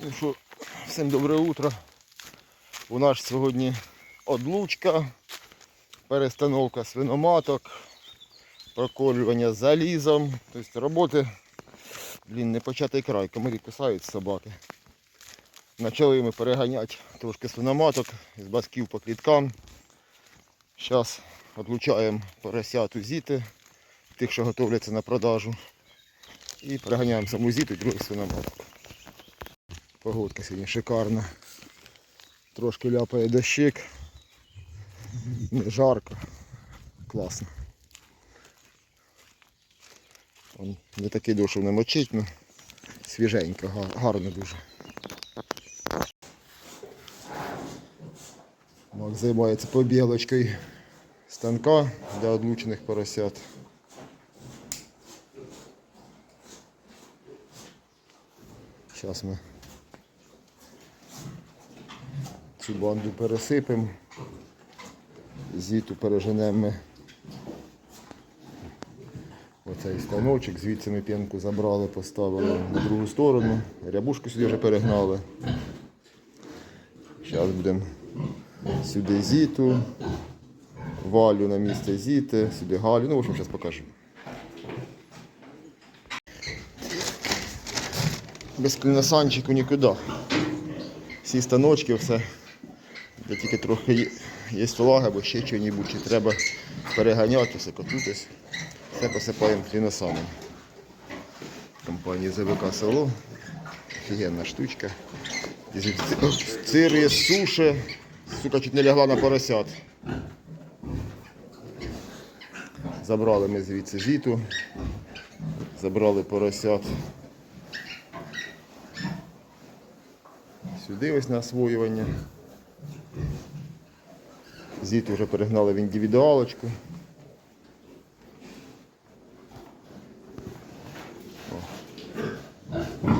Ну що, всім добре утро. У нас сьогодні одлучка, перестановка свиноматок, проколювання залізом. Тобто роботи, блін, не початий край, комарі кусають собаки. Почали ми переганяти трошки свиноматок з басків по кліткам. Зараз відлучаємо поросят у зіти, тих, що готовляться на продажу. І переганяємо саму зіту і других свиноматок. Погодка сьогодні шикарна. Трошки ляпає дощик. Не жарко. Класно. Он не такий дощ, не мочить, ну свіженько, гарно дуже. Мак займається побілочкою станка для одлучених поросят. Зараз ми цю банду пересипемо, зіту переженемо ми оцей станочок, звідси ми п'янку забрали, поставили на другу сторону, рябушку сюди вже перегнали. Зараз будемо сюди зіту, валю на місце зіти, сюди галю, ну в общем зараз покажу. Без кліносанчику нікуди. Всі станочки, все. Де тільки трохи є- є влага або ще чого-небудь, чи треба переганяти, все котутись. Все посипаємо кліносаном. Компанії ЗВК село. Офігенна штучка. Цир є суше. Сука чуть не лягла на поросят. Забрали ми звідси зіту. Забрали поросят. Сюди ось на освоювання. Зіту вже перегнали в індивідуалочку.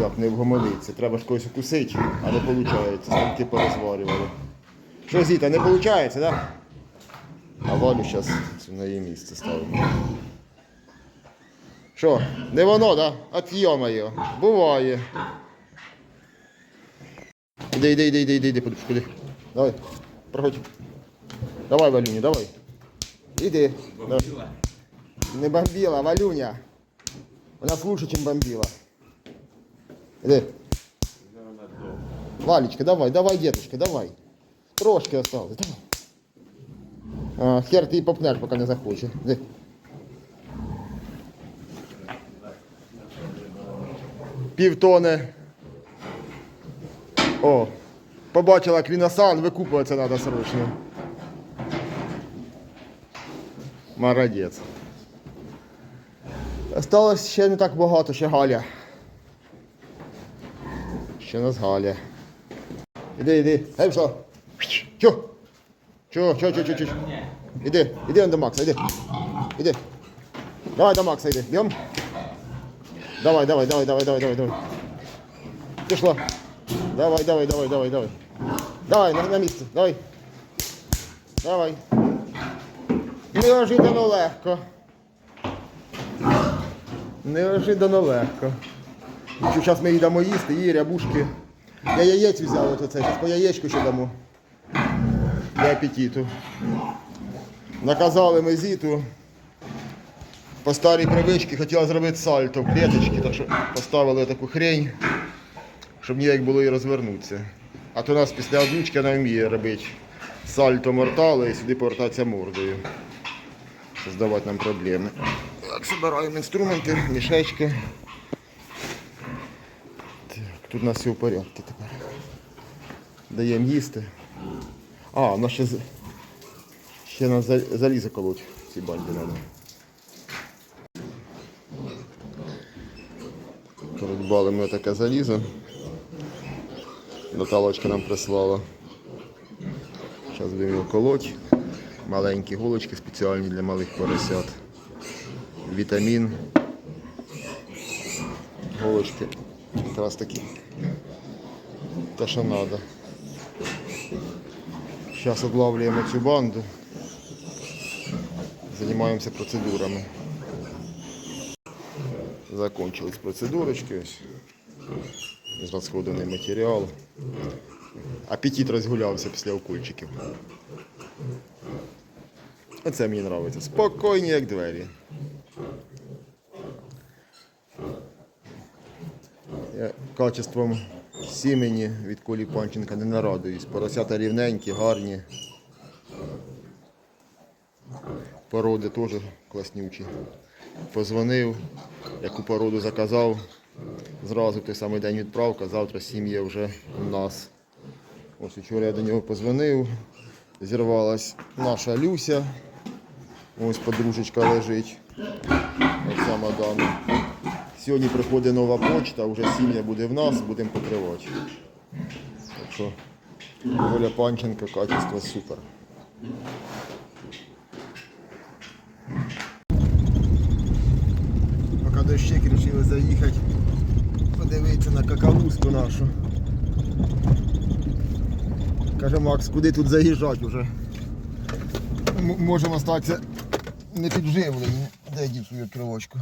Як не вгомониться. Треба ж когось укусити, а не виходить. Станки порозварювали. Що, Зіта, не виходить, так? Да? А Валю зараз на її місце ставимо. Що, не воно? Да? От йо-моє. Буває. Іди, іди, іди, іди, іди, іди, подушку, іди. Давай, проходь. Давай, Валюня, давай. Іди. Давай. Не бомбила, Валюня. У нас лучше, чем бомбила. Іди. Валечка, давай, давай, деточка, давай. Трошки осталось, давай. А, хер ти її попнеш, поки не захоче. Іди. Півтони. О, побачила квіносан, викупуватися треба срочно. Молодець. Осталось ще не так багато, ще Галя. Ще нас Галя. Іди, іди. Гей, що? Чо? Чо, чо, чо, чо, чо? Іди, іди до Макса, іди. Іди. Давай до Макса, іди. Б'єм? Давай, давай, давай, давай, давай, давай, давай. Пішло. Давай, давай, давай, давай, давай. Давай, на, на місце, давай. Давай. Неожиданно легко. Неожиданно легко. Зараз ми їдемо їсти, її рябушки. Я яєць взяв оце, зараз по яєчку ще дамо. Для апетиту. Наказали ми зіту. По старій привичці хотіла зробити сальто в клеточки, так що поставили таку хрень, щоб ніяк було і розвернутися. А то у нас після озвучки вона вміє робити сальто мортали і сюди повертатися мордою. Создавати нам проблеми. Так, збираємо інструменти, мішечки. Так, тут у нас все в порядку тепер. Даємо їсти. А, у нас ще, ще на за- залізо колоть в цій банді треба. Придбали ми таке залізо. Наталочка нам прислала. Зараз будемо колоть. Маленькі голочки спеціальні для малих поросят. Вітамін. Голочки. Якраз такі. Те, що треба. Зараз облавлюємо цю банду. Займаємося процедурами. Закончились процедурочки. Ось. Розходений матеріал. Апетит розгулявся після укольчиків. Оце мені подобається. Спокійні, як двері. Я качеством сімені від Колі Панченка не нарадуюсь. Поросята рівненькі, гарні. Породи теж класнючі. Позвонив, яку породу заказав. Зразу в той самий день відправка, завтра сім'я вже у нас. Ось вчора я до нього позвонив. Зірвалась наша Люся. Ось подружечка лежить. Оця мадам. Сьогодні приходить нова почта, вже сім'я буде в нас, будемо покривати. Так що Оля Панченко, качество супер. Поки дощик вирішили заїхати, подивитися на какалусту нашу. Каже Макс, куди тут заїжджати вже? Можемо статися не підживлені. Де дів свою кривочку?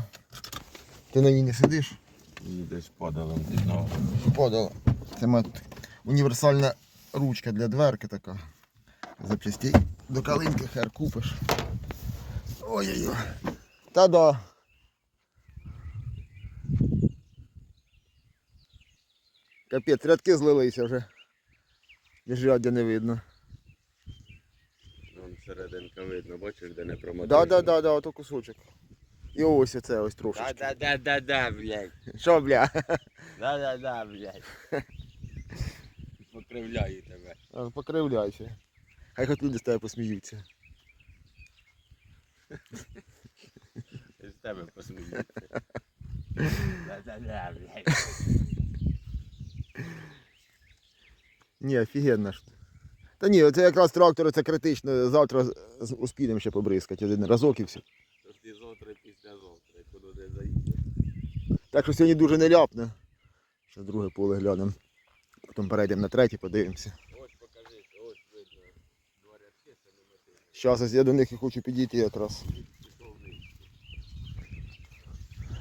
Ти на ній не сидиш? І десь падало дно. Подала. Це тут універсальна ручка для дверки така. Запчастей до калинки хер купиш. Ой-ой-ой. Та-да. Капець, рядки злилися вже. Міжряддя не видно. Серединка видно, бачиш, де не промотив. Да, да, да, да, ото кусочок. І ось оце ось трошечки. да, да, да, да, блядь. Що, бля? Да, да, да, блядь. Покривляю тебе. А, Покривляйся. Хай хоч люди з тебе посміються. З тебе посміюся. Да, да, да, блядь. Ні, офігенно ж. Та ні, це якраз трактор, це критично. Завтра успіємо ще побризкати один разок і все. Тож завтра після завтра, куди ти заїдеш. Так що сьогодні дуже не ляпне. Ще друге поле глянемо. Потім перейдемо на третє, подивимося. Ось покажи, ось видно. Два рядки, це не мотив. Зараз ось я до них і хочу підійти якраз.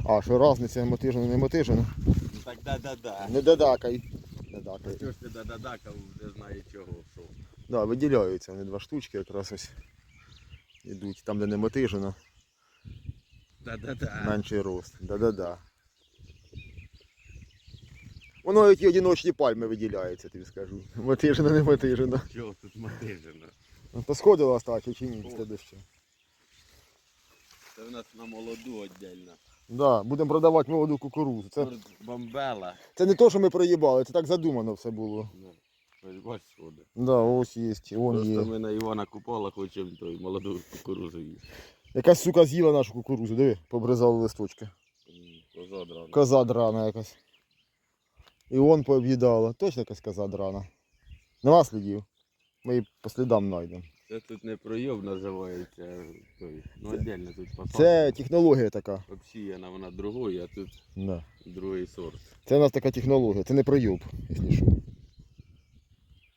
А, що різниця мотижено, не мотижено. Так да, да, да. Не додакай. Не дакай. Чого ж ти да, да, да, не знає чого, що. Да, виділяються вони два штучки якраз ось. Ідуть там, де не мотижено, Да, да, да. менший рост. Да-да-да. Воно як і одиночні пальми виділяється, тобі скажу. Мотижено, не мотижено. Чого тут мотижено? Ну, Посходила остача чи ні після дощу? Це в нас на молоду віддільно. Да, будемо продавати молоду кукурузу. Це, Це бомбела. це не то, що ми проїбали, це так задумано все було. Ну, ось бач сходи. Да, ось є, вон Просто є. ми на Івана Купала хочемо той молоду кукурузу їсти. Якась сука з'їла нашу кукурузу, диви, побризали листочки. Коза драна. Коза драна якась. І он пооб'їдала. Точно якась коза драна. Нема слідів. Ми її по слідам знайдемо. Це тут не пройоб називається. Той. Ну, віддільно тут посадка. Це технологія така. Обсіяна вона другою, а тут Да. другий сорт. Це у нас така технологія, це не пройоб, якщо що.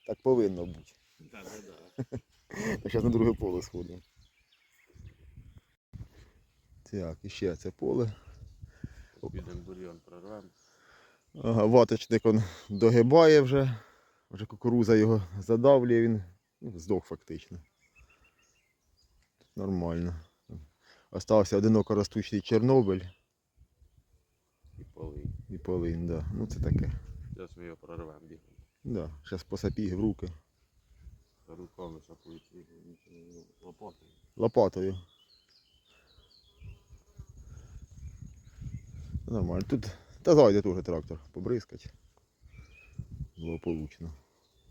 Так повинно бути. Так, так, так. Так зараз на друге поле сходимо. Так, і ще це поле. Підемо бульйон прорвемо. Ага, ваточник он догибає вже. Вже кукуруза його задавлює, він ну, здох фактично. Тут нормально. Остався одиноко ростучий Чорнобиль І полий. і полин, да. Ну це таке. Зараз ми його прорвемо бігом. Да. Зараз посапіг в руки. Руками сапують лопатою. Лопатою. Нормально. Тут та зайде теж трактор побризкать. Благополучно.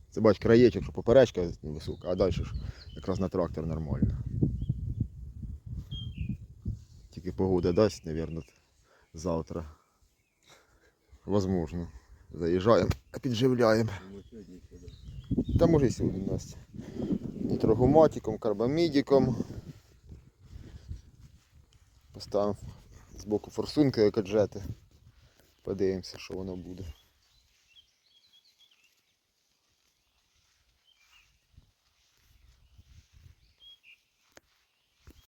Це бач краєчок, що поперечка невисока, а далі ж якраз на трактор нормально. Тільки погода дасть, мабуть, завтра. Возможно. Заїжджаємо, підживляємо. Та може і сьогодні у нас нітрогуматиком, карбамідіком. Поставимо з боку форсунки екоджети. Подивимося, що воно буде.